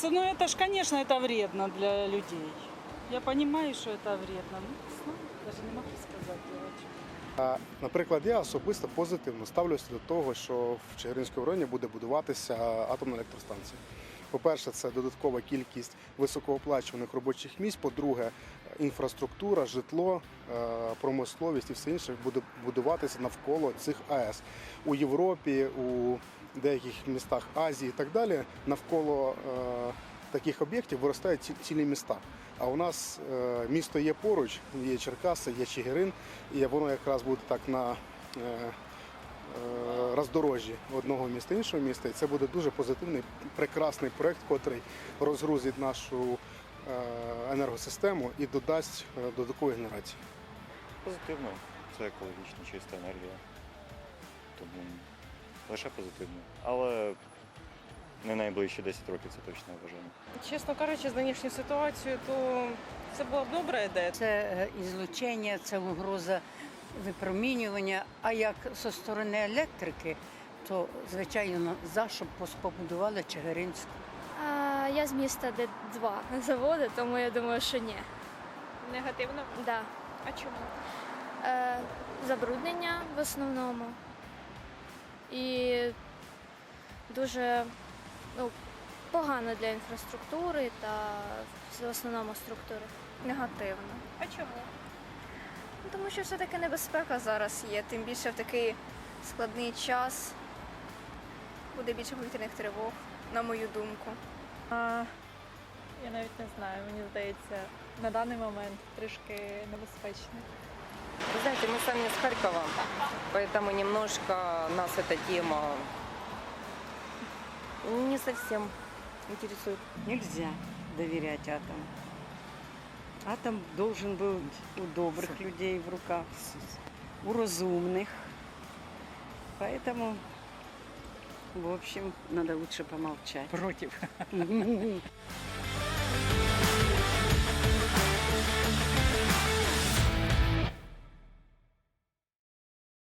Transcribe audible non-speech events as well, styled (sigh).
с- ну это ж, конечно, это вредно для людей. Я понимаю, что это вредно. Ну, не знаю, даже не могу сказать. девочки. А, Наприклад, я особисто позитивно ставлюся до того, що в Чигиринському районі буде будуватися атомна електростанція. По-перше, це додаткова кількість високооплачуваних робочих місць. По-друге, інфраструктура, житло, е, промисловість і все інше буде будуватися навколо цих АЕС. У Європі, у деяких містах Азії і так далі, навколо е, таких об'єктів виростають цілі міста. А у нас е, місто є поруч, є Черкаси, є Чигирин, і воно якраз буде так на е, роздорожжі одного міста іншого міста. І це буде дуже позитивний, прекрасний проект, котрий розгрузить нашу енергосистему і додасть додаткової генерації. Позитивно. Це екологічно чиста енергія. Тому лише позитивно. Але не найближчі 10 років це точно я вважаю. Чесно кажучи, з нинішню ситуацію, то це була б добра ідея. Це е, ізлучення, це угроза випромінювання. А як зі сторони електрики, то звичайно за пос- побудували Чигиринську. А, я з міста, де два (laughs) заводи, тому я думаю, що ні. Негативно. Да. А чому? Е, забруднення в основному. І дуже ну, погано для інфраструктури та в основному структури. Негативно. А чому? Ну, Тому що все-таки небезпека зараз є, тим більше в такий складний час. Буде більше повітряних тривог, на мою думку. А, я навіть не знаю, мені здається, на даний момент трішки небезпечно. Вы знаете, мы сами с Харькова, поэтому немножко нас эта тема не совсем интересует. Нельзя доверять атому. Атом должен быть у добрых людей в руках, у разумных. Поэтому, в общем, надо лучше помолчать. Против. (laughs)